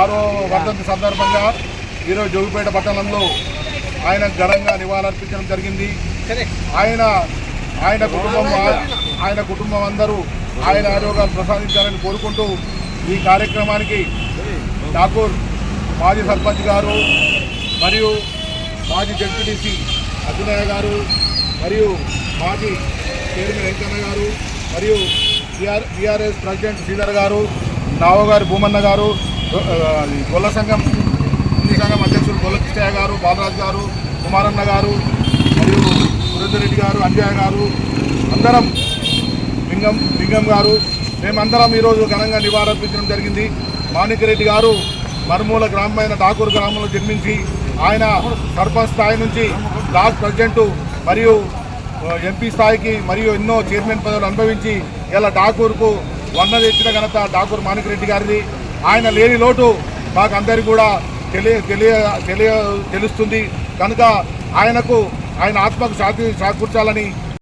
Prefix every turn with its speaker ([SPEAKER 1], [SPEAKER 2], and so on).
[SPEAKER 1] ఆరో వర్ధంతి సందర్భంగా ఈరోజు జోగిపేట పట్టణంలో ఆయన ఘనంగా నివాళులర్పించడం జరిగింది ఆయన ఆయన కుటుంబం ఆయన కుటుంబం అందరూ ఆయన ఆరోగ్యాలు ప్రసాదించాలని కోరుకుంటూ ఈ కార్యక్రమానికి ఠాకూర్ మాజీ సర్పంచ్ గారు మరియు మాజీ జడ్పీటీసీ అభినయ గారు మరియు మాజీ చైర్మన్ వెంకన్న గారు మరియు బీఆర్ బీఆర్ఎస్ ప్రెసిడెంట్ శ్రీధర్ గారు నావో గారు భూమన్న గారు గొల్ల సంఘం హిందీ సంఘం అధ్యక్షులు గొల్ల కృష్ణయ్య గారు బాలరాజు గారు కుమారన్న గారు మరియు సురేందర్ రెడ్డి గారు అంజయ్య గారు అందరం లింగం లింగం గారు మేమందరం ఈరోజు ఘనంగా నివాళులర్పించడం జరిగింది. మాణిక్యరెడ్డి గారు మరుమూల గ్రామమైన ఠాకూర్ గ్రామంలో జన్మించి ఆయన సర్పంచ్ స్థాయి నుంచి బ్లాక్ ప్రెసిడెంట్ మరియు ఎంపీ స్థాయికి మరియు ఎన్నో చైర్మన్ పదవులు అనుభవించి ఇలా ఠాకూర్కు వన్న తెచ్చిన ఘనత ఠాకూర్ మాణిక్యరెడ్డి గారిది. ఆయన లేని లోటు మాకందరికి కూడా తెలియ తెలియ తెలియ తెలుస్తుంది. కనుక ఆయనకు ఆయన ఆత్మకు శాంతి చేకూర్చాలని